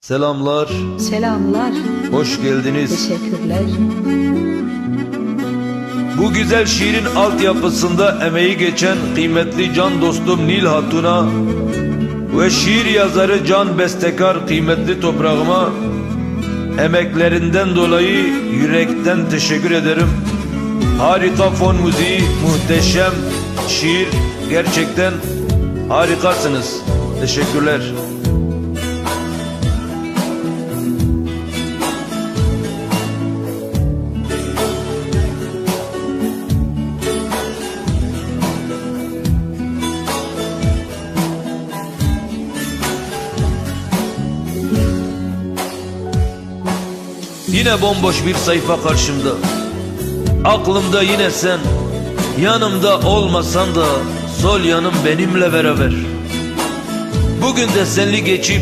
Selamlar, Selamlar, hoş geldiniz. teşekkürler. Bu güzel şiirin altyapısında emeği geçen kıymetli can dostum Nil Hatun'a ve şiir yazarı Can Bestekar kıymetli toprağıma emeklerinden dolayı yürekten teşekkür ederim. Harika fon müziği, muhteşem şiir, gerçekten harikasınız. Teşekkürler. Yine bomboş bir sayfa karşımda. Aklımda yine sen Yanımda olmasan da Sol yanım benimle beraber. Bugün de senli geçip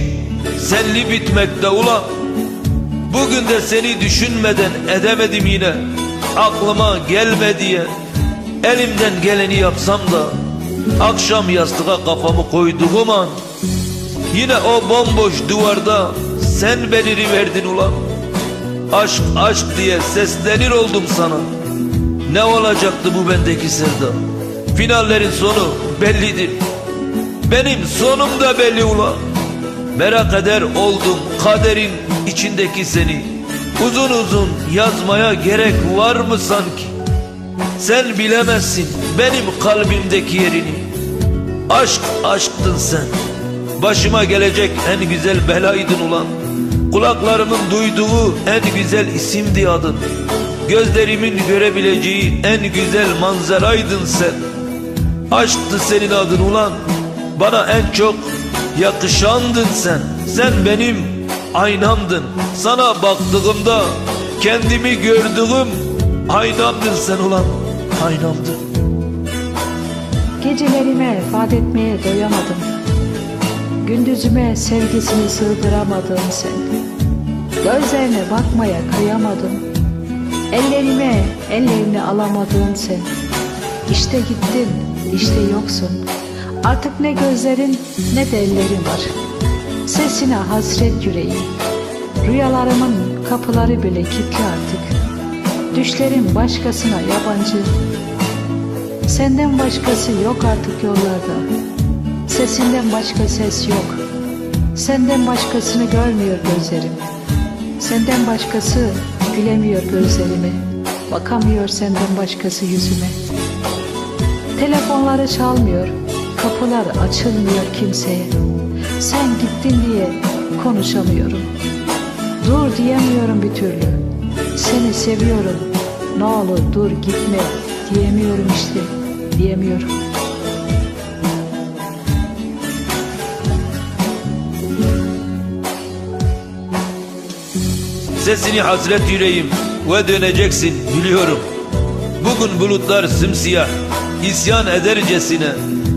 Senli bitmekte ulan Bugün de seni düşünmeden edemedim yine. Aklıma gelme diye Elimden geleni yapsam da Akşam yastığa kafamı koyduğum an Yine o bomboş duvarda Sen beliriverdin ulan Aşk aşk diye seslenir oldum sana. Ne olacaktı bu bendeki sevda? Finallerin sonu bellidir. Benim sonum da belli ula Merak eder oldum kaderin içindeki seni. Uzun uzun yazmaya gerek var mı sanki? Sen bilemezsin benim kalbimdeki yerini. Aşk aşktın sen. Başıma gelecek en güzel belaydın ulan Kulaklarımın duyduğu en güzel isimdi adın. Gözlerimin görebileceği en güzel manzaraydın sen. Aşktı senin adın ulan Bana en çok yakışandın sen. Sen benim aynamdın Sana baktığımda kendimi gördüğüm aynamdın sen ulan Aynamdın. Gecelerime vaat etmeye doyamadım. Gündüzüme sevgisini sığdıramadım sen. Gözlerine bakmaya kıyamadım. Ellerime ellerini alamadım sen. İşte gittin, işte yoksun. Artık ne gözlerin ne de ellerin var. Sesine hasret yüreğim. Rüyalarımın kapıları bile kilitli artık. Düşlerim başkasına yabancı. Senden başkası yok artık yollarda. Sesinden başka ses yok. Senden başkasını görmüyor gözlerim. Senden başkası gülemiyor gözlerime. Bakamıyor senden başkası yüzüme. Telefonları çalmıyor. Kapılar açılmıyor kimseye. Sen gittin diye konuşamıyorum. Dur diyemiyorum bir türlü. Seni seviyorum. Ne olur dur gitme diyemiyorum işte. Diyemiyorum. Sesini hasret yüreğim ve döneceksin biliyorum. Bugün bulutlar simsiyah isyan edercesine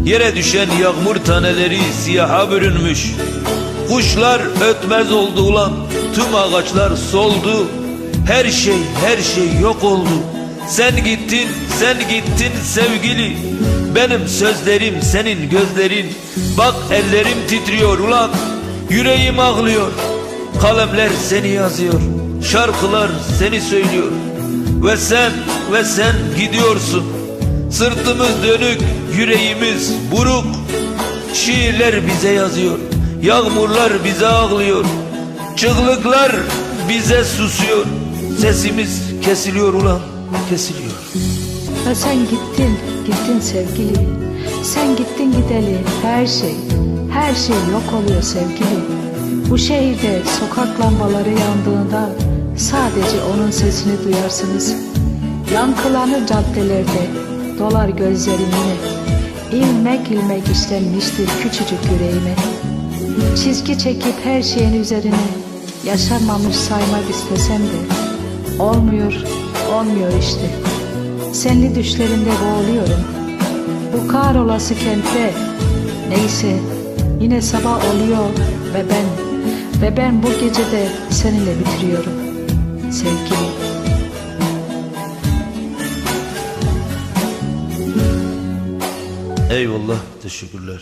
Yere düşen yağmur taneleri siyaha bürünmüş. Kuşlar ötmez oldu ulan Tüm ağaçlar soldu. Her şey her şey yok oldu. Sen gittin sen gittin sevgili. Benim sözlerim senin gözlerin. Bak ellerim titriyor ulan Yüreğim ağlıyor Kalemler seni yazıyor Şarkılar seni söylüyor. Ve sen ve sen gidiyorsun. Sırtımız dönük yüreğimiz buruk. Şiirler bize yazıyor Yağmurlar bize ağlıyor. Çığlıklar bize susuyor. Sesimiz kesiliyor ulan kesiliyor. Ve sen gittin, gittin sevgili. Sen gittin gideli her şey, her şey yok oluyor sevgili. Bu şehirde sokak lambaları yandığında sadece onun sesini duyarsınız. Yankılanır caddelerde, dolar gözlerim yine. İlmek ilmek işlenmiştir küçücük yüreğime. Çizgi çekip her şeyin üzerine yaşanmamış saymak istesem de olmuyor, olmuyor işte. Senli düşlerinde boğuluyorum. Bu kahrolası kentte neyse yine sabah oluyor ve ben ve ben bu gece de seninle bitiriyorum sevgili. Eyvallah teşekkürler